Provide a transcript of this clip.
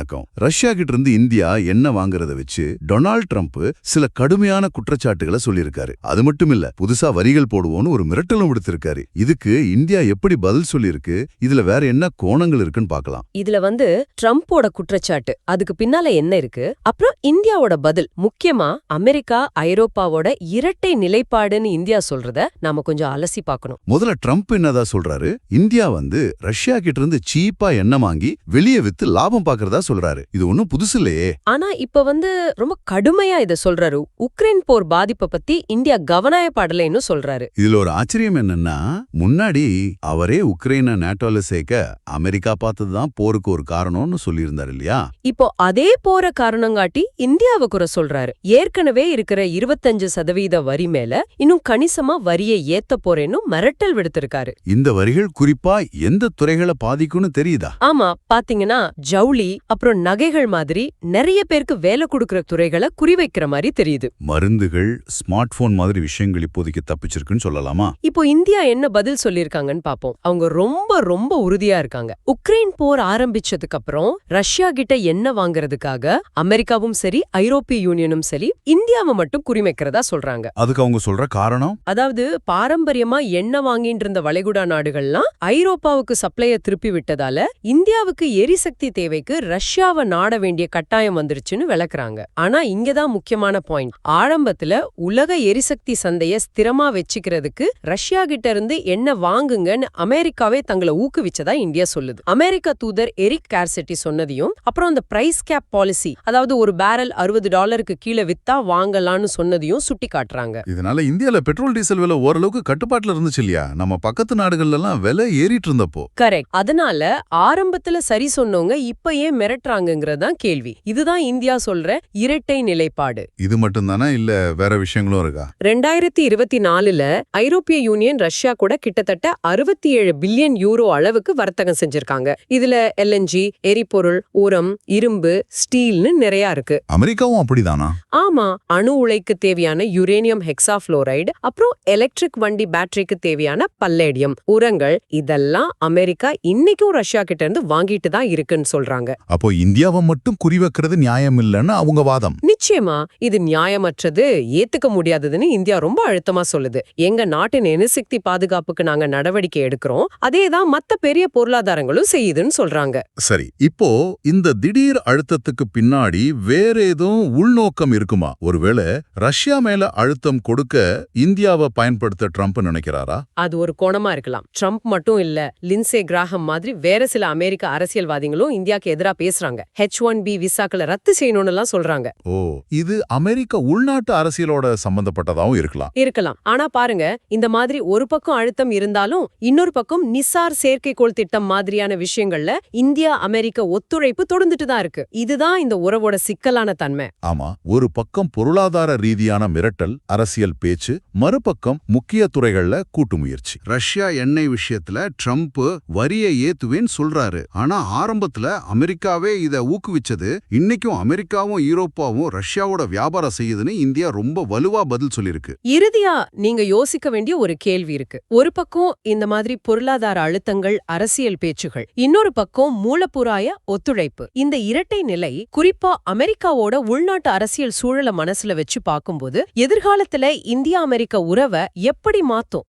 வணக்கம். ரஷ்யா கிட்ட இருந்து இந்தியா எண்ணெய் வாங்குறத வச்சு டொனால்ட் ட்ரம்ப் சில கடுமையான குற்றச்சாட்டுகளை சொல்லியிருக்காரு. அது மட்டும் இல்ல புதுசா வரிகள் போடுவோம்னு ஒரு மிரட்டலும் விடுத்திருக்காரு. இதுக்கு இந்தியா எப்படி பதில் சொல்லியிருக்கு? இதுல வேற என்ன கோணங்கள் இருக்குன்னு பார்க்கலாம். இதுல வந்து ட்ரம்ப்போட குற்றச்சாட்டு அதுக்கு பின்னால என்ன இருக்கு? அப்புறம் இந்தியாவோட பதில் முக்கியமா அமெரிக்கா ஐரோப்பாவோட இரட்டை நிலைப்பாடுன்னு இந்தியா சொல்றத நாம கொஞ்சம் அலசி பார்க்கணும். முதல்ல ட்ரம்ப் என்னதா சொல்றாரு? இந்தியா வந்து ரஷ்யா கிட்ட இருந்து சீப்பா எண்ணெய் வாங்கி வெளியே வித்து லாபம் பாக்குறதா சொல்றாரு. இது ஒன்னும் புதுசு இல்லையே. ஆனா இப்ப வந்து ரொம்ப கடுமையா இத சொல்றாரு. உக்ரைன் போர் பாதிப்பை பத்தி இந்தியா கவனாயப்படலைன்னு சொல்றாரு. இதுல ஒரு ஆச்சரியம் என்னன்னா முன்னாடி அவரே உக்ரைனை நேட்டோல சேர்க்க அமெரிக்கா பார்த்ததுதான் போருக்கு ஒரு காரணம்னு சொல்லியிருந்தாரு இல்லையா? இப்போ அதே போற காரணங்காட்டி இந்தியாவை குறை சொல்றாரு. ஏற்கனவே இருக்கிற இருபத்தஞ்சு சதவீத வரி மேல இன்னும் கணிசமா வரியை ஏத்த போறேன்னு மிரட்டல் விடுத்திருக்காரு. இந்த வரிகள் குறிப்பா எந்த துறைகளை பாதிக்கும்னு தெரியுதா? ஆமா பாத்தீங்கன்னா ஜவுளி அப்புறம் நகைகள் மாதிரி நிறைய பேருக்கு வேலை கொடுக்கற துறைகளை குறிவைக்கிற மாதிரி தெரியுது. மருந்துகள் ஸ்மார்ட் போன் மாதிரி விஷயங்கள் இப்போதைக்கு தப்பிச்சிருக்குன்னு சொல்லலாமா? இப்போ இந்தியா என்ன பதில் சொல்லிருக்காங்கன்னு பாப்போம். அவங்க ரொம்ப ரொம்ப உறுதியா இருக்காங்க. உக்ரைன் போர் ஆரம்பிச்சதுக்கு அப்புறம் ரஷ்யா கிட்ட எண்ணெய் வாங்குறதுக்காக அமெரிக்காவும் சரி ஐரோப்பிய யூனியனும் சரி இந்தியாவை மட்டும் குறிமைக்கிறதா சொல்றாங்க. அதுக்கு அவங்க சொல்ற காரணம்? அதாவது பாரம்பரியமா எண்ணெய் வாங்கிட்டு இருந்த வளைகுடா நாடுகள்லாம் ஐரோப்பாவுக்கு சப்ளைய திருப்பி விட்டதால இந்தியாவுக்கு எரிசக்தி தேவைக்கு ரஷ்யாவை நாட வேண்டிய கட்டாயம் வந்துருச்சுன்னு விளக்குறாங்க. ஆனா இங்கதான் முக்கியமான பாயிண்ட். ஆரம்பத்துல உலக எரிசக்தி சந்தைய ஸ்திரமா வச்சுக்கிறதுக்கு ரஷ்யா கிட்ட இருந்து எண்ணெய் வாங்குங்கன்னு அமெரிக்காவே தங்களை ஊக்குவிச்சதா இந்தியா சொல்லுது. அமெரிக்க தூதர் எரிக் கேர்செட்டி சொன்னதையும் அப்புறம் அந்த பிரைஸ் கேப் பாலிசி அதாவது ஒரு பேரல் அறுபது டாலருக்கு கீழே வித்தா வாங்கலாம்னு சொன்னதையும் சுட்டி காட்டுறாங்க இதனால இந்தியால பெட்ரோல் டீசல் விலை ஓரளவுக்கு கட்டுப்பாட்டுல இருந்துச்சு இல்லையா? நம்ம பக்கத்து நாடுகள்ல எல்லாம் விலை ஏறிட்டு இருந்தப்போ. கரெக்ட் அதனால ஆரம்பத்துல சரி சொன்னவங்க இப்ப ஏன் மிரட்டுறாங்கங்கிறது தான் கேள்வி. இதுதான் இந்தியா சொல்ற இரட்டை நிலைப்பாடு. இது மட்டும் தானே இல்ல வேற விஷயங்களும் இருக்கா? ரெண்டாயிரத்தி இருபத்தி நாலுல ஐரோப்பிய யூனியன் ரஷ்யா கூட கிட்டத்தட்ட அறுபத்தி ஏழு பில்லியன் யூரோ அளவுக்கு வர்த்தகம் செஞ்சிருக்காங்க. இதுல எல்என்ஜி எரிபொருள் உரம் இரும்பு ஸ்டீல்னு நிறைய இருக்கு. அமெரிக்காவும் அப்படிதானா? ஆமா அணு உலைக்கு தேவையான யுரேனியம் ஹெக்ஸாஃப்ளோரைடு அப்புறம் எலக்ட்ரிக் வண்டி பேட்டரிக்கு தேவையான பல்லேடியம் உரங்கள் இதெல்லாம் அமெரிக்கா இன்னைக்கும் ரஷ்யா கிட்ட இருந்து வாங்கிட்டு தான் இருக்குன்னு சொல்றாங்க. அப்போ இந்தியாவை மட்டும் குறிவைக்கிறது நியாயம் இல்லைன்னு அவங்க வாதம். நிச்சயமா இது நியாயமற்றது ஏத்துக்க முடியாததுன்னு இந்தியா ரொம்ப அழுத்தமா சொல்லுது. எங்க நாட்டின் எரிசக்தி பாதுகாப்புக்கு நாங்க நடவடிக்கை எடுக்கிறோம் அதேதான் மத்த பெரிய பொருளாதாரங்களும் செய்யுதுன்னு சொல்றாங்க. சரி இப்போ இந்த திடீர் அழுத்தத்துக்கு பின்னாடி வேற ஏதும் உள்நோக்கம் இருக்குமா? ஒருவேளை ரஷ்யா மேல அழுத்தம் கொடுக்க இந்தியாவை பயன்படுத்த ட்ரம்ப் நினைக்கிறாரா? அது ஒரு கோணமா இருக்கலாம். ட்ரம்ப் மட்டும் இல்ல லின்சே கிராஹம் மாதிரி வேற சில அமெரிக்க அரசியல்வாதிகளும் இந்தியாக்கு எதிரா பேசுறாங்க. ஹெச் ஒன் பி விசாக்களை ரத்து செய்யணும்னு எல்லாம் சொல்றாங்க. ஓ இது அமெரிக்க உள்நாட்டு அரசியலோட சம்பந்தப்பட்டதாவும் இருக்கலாம். இருக்கலாம். ஆனா பாருங்க இந்த மாதிரி ஒரு பக்கம் அழுத்தம் இருந்தாலும் இன்னொரு பக்கம் நிசார் செயற்கைக்கோள் திட்டம் மாதிரியான விஷயங்கள்ல இந்தியா அமெரிக்க ஒத்துழைப்பு தொடர்ந்துட்டு தான் இருக்கு. இதுதான் இந்த உறவோட சிக்கலான தன்மை. ஆமா ஒரு பக்கம் பொருளாதார ரீதியான மிரட்டல் அரசியல் பேச்சு மறுபக்கம் முக்கிய துறைகள்ல கூட்டு முயற்சி. ரஷ்யா எண்ணெய் விஷயத்துல ட்ரம்ப் வரியை ஏத்துவேன்னு சொல்றாரு. ஆனா ஆரம்பத்துல அமெரிக்காவே இத ஊக்குவிச்சது இன்னைக்கும் அமெரிக்காவும் யூரோப்பாவும் ரஷ்யாவோட வியாபாரம் செய்யுதுன்னு இந்தியா ரொம்ப வலுவா பதில் சொல்லிருக்கு. இறுதியா நீங்க யோசிக்க வேண்டிய ஒரு கேள்வி இருக்கு. ஒரு பக்கம் இந்த மாதிரி பொருளாதார அழுத்தங்கள் அரசியல் பேச்சுகள் இன்னொரு பக்கம் மூலப்புறாய ஒத்துழைப்பு. இந்த இரட்டை நிலை குறிப்பா அமெரிக்காவோட உள்நாட்டு அரசியல் சூழலை மனசுல வச்சு பார்க்கும்போது எதிர்காலத்துல இந்தியா அமெரிக்க உறவை எப்படி மாத்தும்?